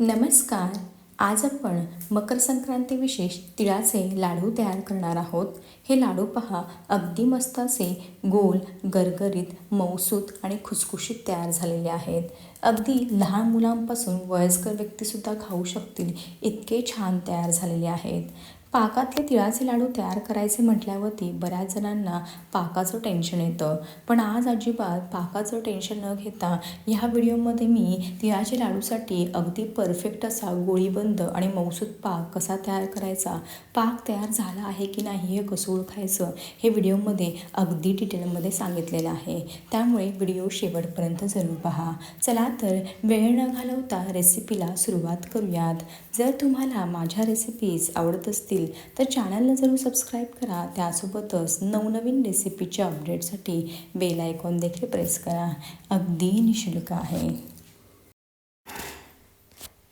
नमस्कार. आज आपण मकर संक्रांती विशेष तिळाचे लाडू तयार करणार आहोत. हे लाडू पहा अगदी मस्त असे गोल गरगरीत मऊसूत आणि खुसखुशीत तयार झालेले आहेत. अगदी लहान मुलांपासून वयस्कर व्यक्तीसुद्धा खाऊ शकतील इतके छान तयार झालेले आहेत. पाकातले तिळाचे लाडू तयार करायचे म्हटल्यावरती बऱ्याच जणांना पाकाचं टेन्शन येतं. पण आज अजिबात पाकाचं टेन्शन न घेता ह्या व्हिडिओमध्ये मी तिळाच्या लाडूसाठी अगदी परफेक्ट असा गोळीबंद आणि मौसूद पाक कसा तयार करायचा पाक तयार झाला आहे की नाही हे कसं ओळखायचं हे व्हिडिओमध्ये अगदी डिटेलमध्ये सांगितलेलं आहे. त्यामुळे व्हिडिओ शेवटपर्यंत जरूर पहा. चला तर वेळ न घालवता रेसिपीला सुरुवात करूयात. जर तुम्हाला माझ्या रेसिपीज आवडत असतील तर चॅनलला जरूर सबस्क्राईब करा. त्यासोबतच नवनवीन रेसिपीच्या अपडेटसाठी बेल आयकॉन देखील प्रेस करा. अगदी निशुल्क आहे.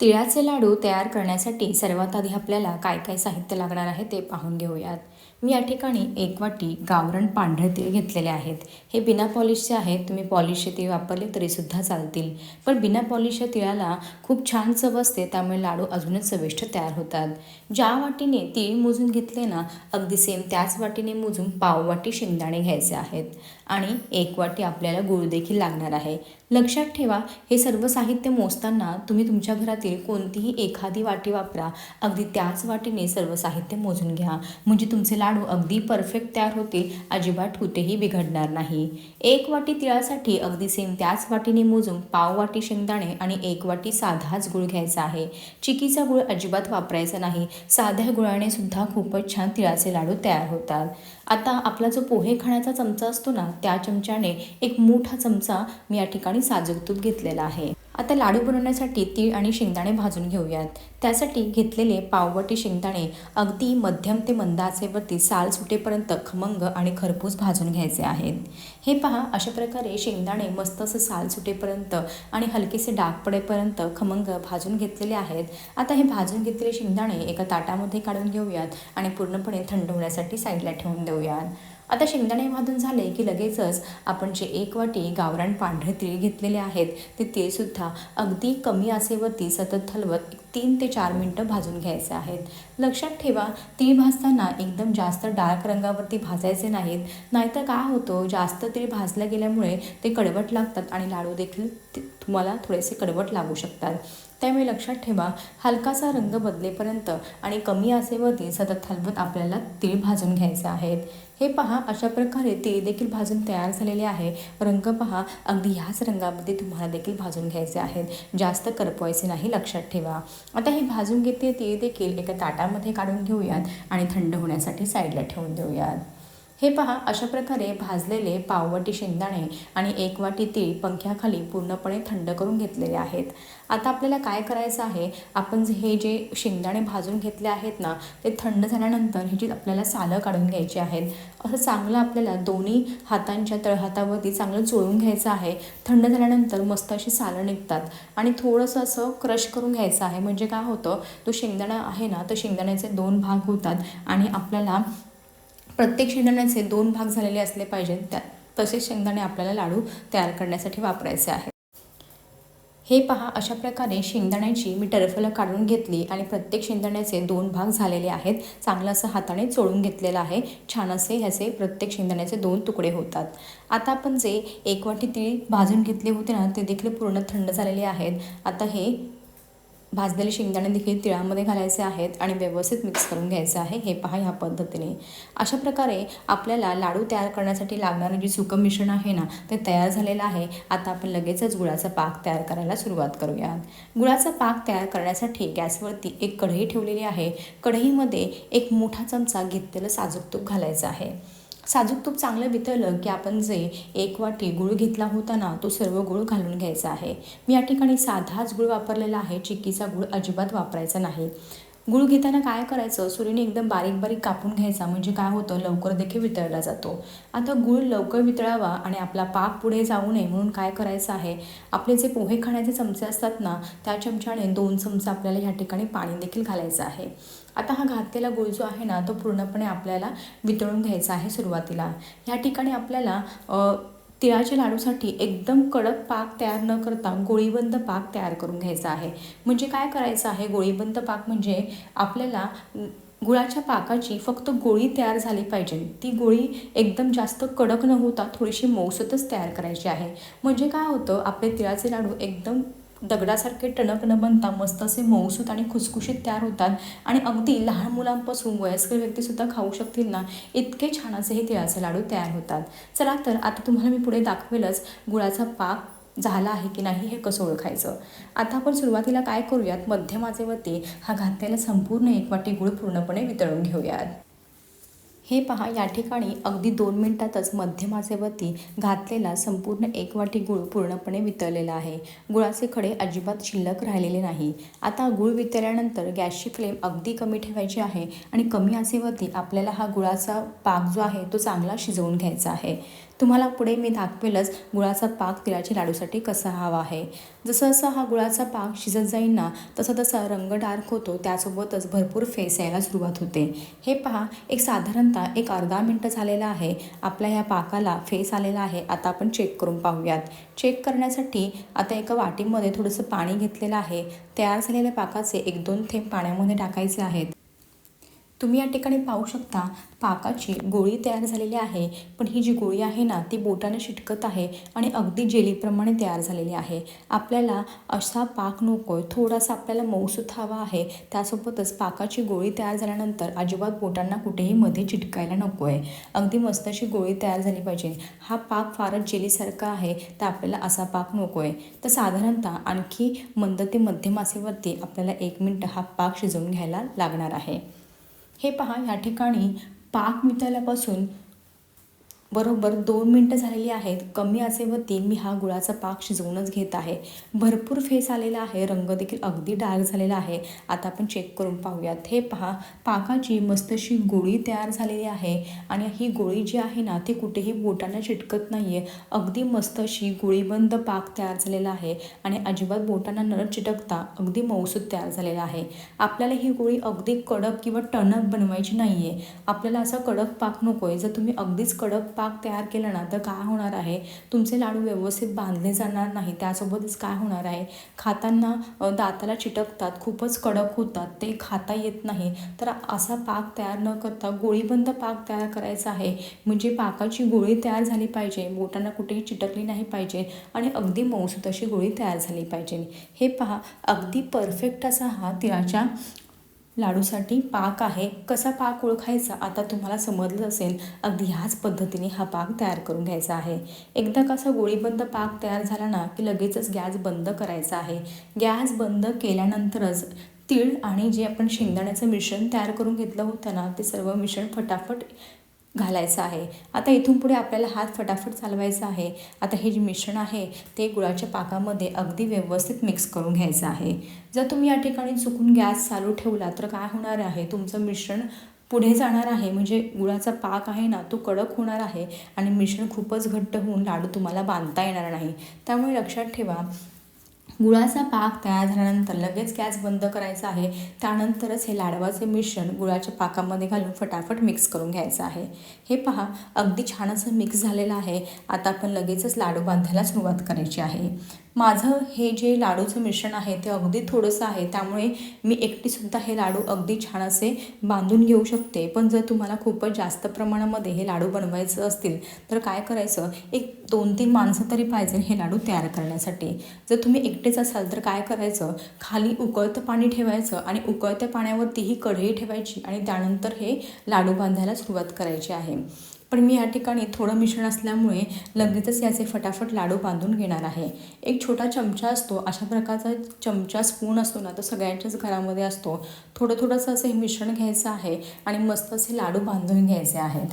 तिळाचे लाडू तयार करण्यासाठी सर्वात आधी आपल्याला काय काय साहित्य लागणार आहे ते पाहून घेऊयात. मी या ठिकाणी एक वाटी गावरण पांढरे तीळ घेतलेले आहेत. हे बिना पॉलिशचे आहेत. तुम्ही पॉलिशचे तीळ वापरले तरीसुद्धा चालतील. पण बिना पॉलिशच्या तिळाला खूप छान चव असते त्यामुळे लाडू अजूनच चविष्ट तयार होतात. ज्या वाटीने तीळ मोजून घेतले ना अगदी सेम त्याच वाटीने मोजून पाववाटी शेंगदाणे घ्यायचे आहेत. आणि एक वाटी आपल्याला गूळ देखील लागणार आहे. लक्षात ठेवा हे सर्व साहित्य मोजताना तुम्ही तुमच्या घरातील कोणतीही एखादी वाटी वापरा. अगदी त्याच वाटीने सर्व साहित्य मोजून घ्या. म्हणजे तुमचे लाडू अगदी परफेक्ट तयार होतील अजिबात कुठेही बिघडणार नाही. एक वाटी तिळासाठी अगदी सेम त्याच वाटीने मोजून पाव वाटी शेंगदाणे आणि एक वाटी साधाच गुळ घ्यायचा आहे. चिकीचा गुळ अजिबात वापरायचा नाही. साध्या गुळाने सुद्धा खूपच छान तिळाचे लाडू तयार होतात. आता आपला जो पोहे खाण्याचा चमचा असतो ना त्या चमच्याने एक मोठा चमचा मी या ठिकाणी साजूक तूप घेतलेला आहे. आता लाडू बनवण्यासाठी तीळ आणि शेंगदाणे भाजून घेऊयात. त्यासाठी घेतलेले पाववटी शेंगदाणे अगदी मध्यम ते मंद आचेवरती साल सुटेपर्यंत खमंग आणि खरपूस भाजून घ्यायचे आहेत. हे पहा अशा प्रकारे शेंगदाणे मस्त असं साल सुटेपर्यंत आणि हलकेसे डाग पडेपर्यंत खमंग भाजून घेतलेले आहेत. आता हे भाजून घेतलेले शेंगदाणे एका ताटामध्ये काढून घेऊयात आणि पूर्णपणे थंड होण्यासाठी साईडला ठेवून देऊयात. आता शेंगदाणे भाजून झाले की लगेचच आपण जे एक वाटी गावरान पांढरे तीळ घेतलेले आहेत ते तीळसुद्धा अगदी कमी आसेवरती सतत हलवत तीन ते चार मिनटं भाजून घ्यायचे आहेत. लक्षात ठेवा तीळ भाजताना एकदम जास्त डार्क रंगावरती भाजायचे नाहीत नाहीतर काय होतं जास्त तीळ भाजल्या गेल्यामुळे ते कडवट लागतात आणि लाडू देखील तुम्हाला थोडेसे कडवट लागू शकतात. त्यामुळे लक्षात ठेवा हलकासा रंग बदलेपर्यंत आणि कमी आसेवरती सतत हलवत आपल्याला तीळ भाजून घ्यायचे आहेत. हे पहा अशा प्रकारे ते देखील भाजून तयार झालेले आहे. रंग पहा अगदी ह्याच रंगामध्ये तुम्हाला देखील भाजून घ्यायचे आहेत. जास्त करपवायचे नाही लक्षात ठेवा. आता हे भाजून घेते ते देखील एका ताटामध्ये काढून घेऊयात आणि थंड होण्यासाठी साईडला ठेवून देऊयात. हे पहा अशा प्रकारे भाजलेले पाववाटी शेंगदाणे आणि एक वाटी तीळ पंख्याखाली पूर्णपणे थंड करून घेतलेले आहेत. आता आपल्याला काय करायचं आहे? आपण जे हे जे शेंगदाणे भाजून घेतले आहेत ना ते थंड झाल्यानंतर ह्याची आपल्याला सालं काढून घ्यायची आहेत. असं चांगलं आपल्याला दोन्ही हातांच्या तळहातावरती चांगलं चोळून घ्यायचं आहे. थंड झाल्यानंतर मस्त अशी सालं निघतात. आणि थोडंसं असं क्रश करून घ्यायचं आहे. म्हणजे काय होतं? तो शेंगदाणा आहे ना तर शेंगदाण्याचे दोन भाग होतात आणि आपल्याला प्रत्येक शेंगदाण्याचे दोन भाग झालेले असले पाहिजेत त्या तसेच शेंगदाणे आपल्याला लाडू तयार करण्यासाठी वापरायचे आहेत. हे पहा अशा प्रकारे शेंगदाण्याची मी टरफलं काढून घेतली आणि प्रत्येक शेंगदाण्याचे दोन भाग झालेले आहेत. चांगलं असं हाताने चोळून घेतलेलं आहे. छान असे ह्याचे प्रत्येक शेंगदाण्याचे दोन तुकडे होतात. आता आपण जे एक वाटी तीळ भाजून घेतले होते ना ते देखील पूर्ण थंड झालेले आहेत. आता हे भाजलेले शेंगदाणे देखील तिळामध्ये घालायचे आहेत आणि व्यवस्थित मिक्स करून घ्यायचं आहे. हे पहा ह्या पद्धतीने. अशा प्रकारे आपल्याला लाडू तयार करण्यासाठी लागणारं जे सुकं मिश्रण आहे ना ते तयार झालेलं आहे. आता आपण लगेचच गुळाचा पाक तयार करायला सुरुवात करूयात. गुळाचा पाक तयार करण्यासाठी गॅसवरती एक कढई ठेवलेली आहे. कढईमध्ये एक मोठा चमचा घेतलेलं साजूक तूप घालायचं आहे. साजूक तूप चांगलं वितळलं की आपण जे एक वाटी गुळ घेतला होता ना तो सर्व गुळ घालून घ्यायचा आहे. मी या ठिकाणी साधाच गुळ वापरलेला आहे चिक्कीचा गुळ अजिबात वापरायचा नाही. गुळ घेताना काय करायचं? सुरीने एकदम बारीक बारीक कापून घ्यायचा. म्हणजे काय होतं? लवकर देखील वितळला जातो. आता गुळ लवकर वितळावा आणि आपला पाक पुढे जाऊ नये म्हणून काय करायचं आहे? आपले जे पोहे खाण्याचे चमचे असतात ना त्या चमच्याने दोन चमचा आपल्याला ह्या ठिकाणी पाणी देखील घालायचं आहे. आता हा घातलेला गुळ जो आहे ना तो पूर्णपणे आपल्याला वितळून घ्यायचा आहे सुरुवातीला. ह्या ठिकाणी आपल्याला तिळाच्या लाडूसाठी एकदम कडक पाक तयार न करता गोळीबंद पाक तयार करून घ्यायचा आहे. म्हणजे काय करायचं आहे? गोळीबंद पाक म्हणजे आपल्याला गुळाच्या पाकाची फक्त गोळी तयार झाली पाहिजे. ती गोळी एकदम जास्त कडक न होता थोडीशी मौसतच तयार करायची आहे. म्हणजे काय होतं? आपले तिळाचे लाडू एकदम दगडासारखे टणक न बनता मस्त असे मऊसूत आणि खुसखुशीत तयार होतात. आणि अगदी लहान मुलांपासून वयस्कर व्यक्तीसुद्धा खाऊ शकतील ना इतके छान असे हे तिळाचे लाडू तयार होतात. चला तर आता तुम्हाला मी पुढे दाखवेलच गुळाचा पाक झाला आहे की नाही हे कसं ओळखायचं. आता आपण सुरुवातीला काय करूयात? मध्यमाचेवरती हा घातलेला संपूर्ण एक वाटी गुळ पूर्णपणे वितळून घेऊयात. हे पहा या ठिकाणी अगदी दोन मिनटातच मध्यमाचेवरती घातलेला संपूर्ण एक वाटी गुळ पूर्णपणे वितळलेला आहे. गुळाचे खडे अजिबात शिल्लक राहिलेले नाही. आता गुळ वितळल्यानंतर गॅसची फ्लेम अगदी कमी ठेवायची आहे आणि कमी आचेवरती आपल्याला हा गुळाचा पाक जो आहे तो चांगला शिजवून घ्यायचा आहे. तुम्हाला पुढे मी दाखवेलच गुळाचा पाक तिळाच्या लाडूसाठी कसा हवा आहे. जसं जसं हा गुळाचा पाक शिजत जाईल ना तसा तसा रंग डार्क होतो त्यासोबतच भरपूर फेस यायला सुरुवात होते. हे पहा एक साधारणतः एक अर्धा मिनटं झालेला आहे. आपल्या ह्या पाकाला फेस आलेला आहे. आता आपण चेक करून पाहूयात. चेक करण्यासाठी आता एका वाटीमध्ये थोडंसं पाणी घेतलेलं आहे. तयार झालेल्या पाकाचे एक दोन थेंब पाण्यामध्ये टाकायचे आहेत. तुम्ही या ठिकाणी पाहू शकता पाकाची गोळी तयार झालेली आहे. पण ही जी गोळी आहे ना ती बोटाने शिटकत आहे आणि अगदी जेलीप्रमाणे तयार झालेली आहे. आपल्याला असा पाक नको आहे थोडासा आपल्याला मऊसूत हवा आहे. त्यासोबतच पाकाची गोळी तयार झाल्यानंतर अजिबात बोटांना कुठेही मध्ये चिटकायला नको आहे अगदी मस्त अशी गोळी तयार झाली पाहिजे. हा पाक फारच जेलीसारखा आहे तर आपल्याला असा पाक नको आहे तर साधारणतः आणखी मंद ते मध्यम आसेवरती आपल्याला एक मिनटं हा पाक शिजवून घ्यायला लागणार आहे. हे पहा या ठिकाणी पाक मितालापासून बरोबर दोन मिनटं झालेली आहेत. कमी आचेवरती मी हा गुळाचा पाक शिजवूनच घेत आहे. भरपूर फेस आलेला आहे. रंग देखील अगदी डार्क झालेला आहे. आता आपण चेक करून पाहूयात. हे पहा पाकाची मस्तशी गोळी तयार झालेली आहे आणि ही गोळी जी आहे ना ती कुठेही बोटांना चिटकत नाही आहे अगदी मस्त अशी गोळीबंद पाक तयार झालेला आहे आणि अजिबात बोटांना न चिटकता अगदी मौसूद तयार झालेला आहे. आपल्याला ही गोळी अगदी कडक किंवा टणक बनवायची नाही आहे आपल्याला असा कडक पाक नको आहे जर तुम्ही अगदीच कडक पाक तयार केला ना तर काय होणार आहे? तुमचे लाडू व्यवस्थित बांधले जाणार नाही. त्यासोबतच काय होणार आहे? खाताना दाताला चिटकतात खूपच कडक होतात ते खाता येत नाही. तर असा पाक तयार न करता गोळीबंद पाक तयार करायचा आहे. म्हणजे पाकाची गोळी तयार झाली पाहिजे. बोटांना कुठेही चिटकली नाही पाहिजे. आणि अगदी मऊसूत अशी गोळी तयार झाली पाहिजे. हे पहा अगदी परफेक्ट असा हा तिळाच्या लाडूसाठी पाक आहे. कसा पाक ओळखायचा? आता तुम्हाला समजलं असेल. अगदी ह्याच पद्धतीने हा पाक तयार करून घ्यायचा आहे. एकदा कसा गोळीबंद पाक तयार झाला ना की लगेचच गॅस बंद करायचा आहे. गॅस बंद केल्यानंतरच तीळ आणि जे आपण शेंगदाण्याचं मिश्रण तयार करून घेतलं होतं ना ते सर्व मिश्रण फटाफट घालायचं आहे. आता इथून पुढे आपल्याला हात फटाफट चालवायचा आहे. आता हे जे मिश्रण आहे ते गुळाच्या पाकामध्ये अगदी व्यवस्थित मिक्स करून घ्यायचं आहे. जर तुम्ही या ठिकाणी चुकून गॅस चालू ठेवला तर काय होणार आहे? तुमचं मिश्रण पुढे जाणार आहे. म्हणजे गुळाचा पाक आहे ना तो कडक होणार आहे आणि मिश्रण खूपच घट्ट होऊन लाडू तुम्हाला बांधता येणार नाही. त्यामुळे लक्षात ठेवा गुळाचा पाक तयार झाल्यानंतर लगेच गॅस बंद करायचा आहे. त्यानंतरच हे लाडवाचे मिश्रण गुळाच्या पाकामध्ये घालून फटाफट मिक्स करून घ्यायचं आहे. हे पहा अगदी छान असं मिक्स झालेलं आहे. आता आपण लगेचच लाडू बांधायला सुरुवात करायची आहे. माझं हे जे लाडूचं मिश्रण आहे ते अगदी थोडंसं आहे त्यामुळे मी एकटीसुद्धा हे लाडू अगदी छान असे बांधून घेऊ शकते. पण जर तुम्हाला खूपच जास्त प्रमाणामध्ये हे लाडू बनवायचं असतील तर काय करायचं? एक दोन तीन माणसं तरी पाहिजे हे लाडू तयार करण्यासाठी. जर तुम्ही एकटेच असाल तर काय करायचं? खाली उकळतं पाणी ठेवायचं आणि उकळत्या पाण्यावरती ही कढई ठेवायची आणि त्यानंतर हे लाडू बांधायला सुरुवात करायची आहे. पण मी या ठिकाणी थोडं मिश्रण असल्यामुळे लगेचच याचे फटाफट लाडू बांधून घेणार आहे. एक छोटा चमचा असतो अशा प्रकारचा चमचा स्पून असतो ना तो सगळ्यांच्याच घरामध्ये असतो. थोडं थोडंसं असं हे मिश्रण घ्यायचं आहे आणि मस्त असे लाडू बांधून घ्यायचे आहेत.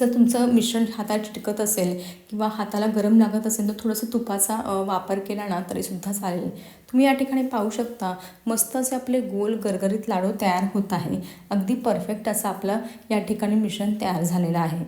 जर तुमचं मिश्रण हाताला चिटकत असेल किंवा हाताला गरम लागत असेल तर थोडंसं तुपाचा वापर केला ना तरीसुद्धा चालेल. तुम्ही या ठिकाणी पाहू शकता मस्त असे आपले गोल गरगरीत लाडू तयार होत आहे. अगदी परफेक्ट असं आपलं या ठिकाणी मिश्रण तयार झालेलं आहे.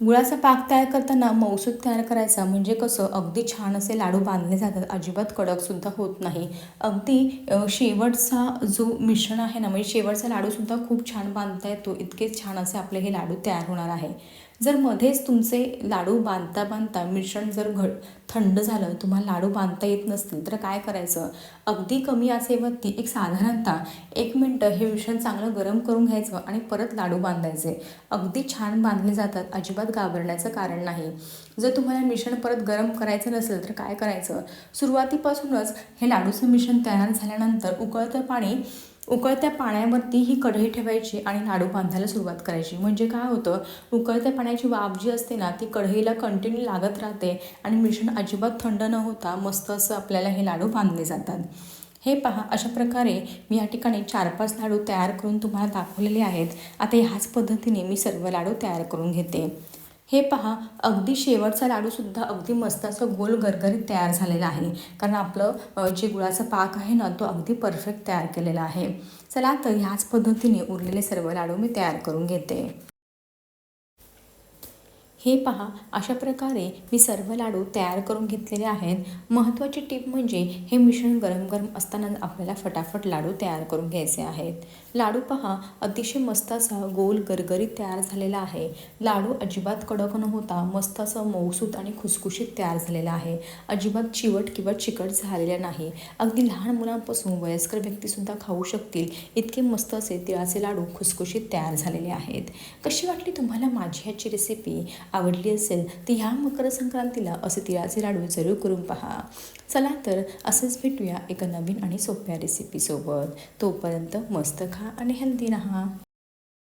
गुळाचा पाक तयार करताना मौसूद तयार करायचा म्हणजे कसं? अगदी छान असे लाडू बांधले जातात. अजिबात कडकसुद्धा होत नाही. अगदी शेवटचा जो मिश्रण आहे ना म्हणजे शेवटचा लाडूसुद्धा खूप छान बांधता येतो. इतके छान असे आपले हे लाडू तयार होणार आहे. जर मध्येच तुमचे लाडू बांधता बांधता मिश्रण जर घट थंड झालं तुम्हाला लाडू बांधता येत नसतील तर काय करायचं? अगदी कमी आचेवरती एक साधारणतः एक मिनटं हे मिश्रण चांगलं गरम करून घ्यायचं आणि परत लाडू बांधायचे. अगदी छान बांधले जातात अजिबात घाबरण्याचं कारण नाही. जर तुम्हाला मिश्रण परत गरम करायचं नसेल तर काय करायचं? सुरुवातीपासूनच हे लाडूचं मिश्रण तयार झाल्यानंतर उकळतं पाणी उकळत्या पाण्यावरती ही कढई ठेवायची आणि लाडू बांधायला सुरुवात करायची. म्हणजे काय होतं उकळत्या पाण्याची वाफ जी असते ना ती कढईला कंटिन्यू लागत राहते आणि मिश्रण अजिबात थंड न होता मस्त असं आपल्याला हे लाडू बांधले जातात. हे पहा अशा प्रकारे मी या ठिकाणी चार पाच लाडू तयार करून तुम्हाला दाखवलेले आहेत. आता ह्याच पद्धतीने मी सर्व लाडू तयार करून घेते. हे पहा अगदी शेवटचा लाडूसुद्धा अगदी मस्त असं गोल गरगरीत तयार झालेला आहे. कारण आपलं जे गुळाचा पाक आहे ना तो अगदी परफेक्ट तयार केलेला आहे. चला तर ह्याच पद्धतीने उरलेले सर्व लाडू मी तयार करून घेते. हे पहा अशा प्रकारे मी सर्व लाडू तयार करून घेतलेले आहेत. महत्त्वाची टीप म्हणजे हे मिश्रण गरम गरम असताना आपल्याला फटाफट लाडू तयार करून घ्यायचे आहेत. लाडू पहा अतिशय मस्त असा गोल गरगरीत तयार झालेला आहे. लाडू अजिबात कडक न होता मस्त असं मऊसूत आणि खुसखुशीत तयार झालेला आहे. अजिबात चिवट किंवा चिकट झालेला नाही. अगदी लहान मुलांपासून वयस्कर व्यक्तीसुद्धा खाऊ शकतील इतके मस्त असे तिळाचे लाडू खुसखुशीत तयार झालेले आहेत. कशी वाटली तुम्हाला माझी ह्याची रेसिपी आवडली असेल तर ह्या मकर संक्रांतीला असे तिळाचे लाडू जरूर करून पहा. चला तर असंच भेटूया एका नवीन आणि सोप्या रेसिपीसोबत तोपर्यंत मस्त खा आणि हेल्दी राहा.